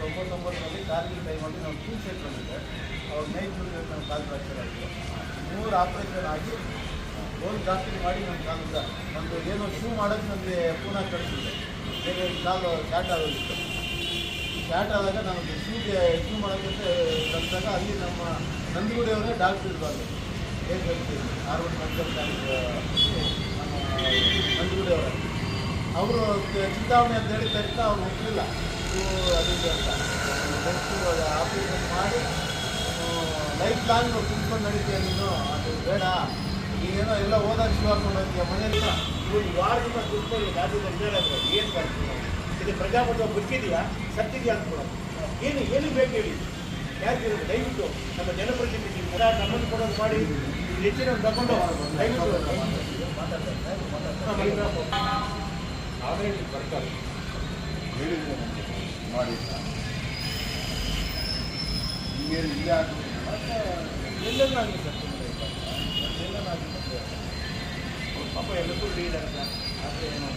ತೊಂಬತ್ತೊಂಬತ್ತರಲ್ಲಿ ಕಾರ್ಗಿಲ್ ಟೈಮಲ್ಲಿ ನಾವು two set ಬಂದಿದ್ದೆ ಅವ್ರು ನೈಟ್ ನಮ್ಮ ಕಾಲು ಫ್ರಾಕ್ಚರ್ ಆಗಿದೆ ಮೂರು ಆಪ್ರೇಷನ್ ಆಗಿ ಗೋಲ್ ಜಾಸ್ತಿ ಮಾಡಿ ನಮ್ಮ ಕಾಲಿಂದ ಒಂದು ಏನೋ ಶೂ ಮಾಡೋಕ್ಕೆ ನಮಗೆ ಪುನಃ ಕಳಿಸಿದೆ. ಬೇರೆ ಕಾಲು ಶಾರ್ಟ್ ಆಗೋಗಿತ್ತು ಶಾರ್ಟ್ ಆದಾಗ ನಮಗೆ ಶೂಗೆ ಶೂ ಮಾಡೋಕ್ಕೆ ಬಂದಾಗ ಅಲ್ಲಿ ನಮ್ಮ ನಂದಿಗುಡಿಯವರೇ ಡಾಕ್ಟ್ರ್ ಇರಬಾರ್ದು. ಹೇಗೆ ಹೇಳ್ತೀವಿ. ಆರ್ವಡ್ ಮೆಡಿಕಲ್ ಕಾಲೇಜ್ ನಮ್ಮ ಅವರು ಚಿಂತಾವಣೆ ಅಂತ ಹೇಳಿದ ತಕ್ಷಣ ಅವ್ರು ಒಪ್ಪಲಿಲ್ಲ ನೀವು ಅದಿದೆ ಅಂತ. ನೆಕ್ಸ್ಟು ಆಪರೇಷನ್ ಮಾಡಿ ಲೈಫ್ ಲಾಂಗ್ ಕುಂತ್ಕೊಂಡು ನಡೀತೀಯ ನೀನು? ಅದು ಬೇಡ. ನೀನೇನೋ ಎಲ್ಲ ಹೋದಾಗ ಶುರು ಹಾಕೊಂಡು ಹೋಗ್ತೀಯ ಮನೇಲಿ ಇವ್ರು ವಾರದಿಂದ ಕುತ್ಕೊಂಡು ರಾಜ್ಯದ ವಿಚಾರ ಏನು ಮಾಡ್ತೀವಿ ಇದು ಪ್ರಜಾಪ್ರಭುತ್ವ ಬದುಕಿದೆಯಾ ಸತ್ತಿದೆಯಾ ಅಂತ ಕೂಡ ಏನು ಏನು ಬೇಕು ಹೇಳಿ? ಯಾಕೆ? ದಯವಿಟ್ಟು ನಮ್ಮ ಜನಪ್ರತಿನಿಧಿ ಕೂಡ ನಮ್ಮನ್ನು ಕೊಡೋದು ಮಾಡಿ. ಇದು ಹೆಚ್ಚಿನ ತಗೊಂಡು ದಯವಿಟ್ಟು ಆಡಳಿತ ಬರ್ತಾರೆ. ಹೇಳಿದ್ರೆ ಮಾಡಿ ಅಂತ. ಇಲ್ಲ ಆಗ್ತದೆ ಎಲ್ಲೆಲ್ಲ ಆಗಿದೆ ಸರ್ ಎಲ್ಲೆಲ್ಲ ಆಗಿದೆ. ಪಾಪ ಎಲ್ಲಕ್ಕೂ ಲೀಡರ್ ಆದರೆ ನಾವು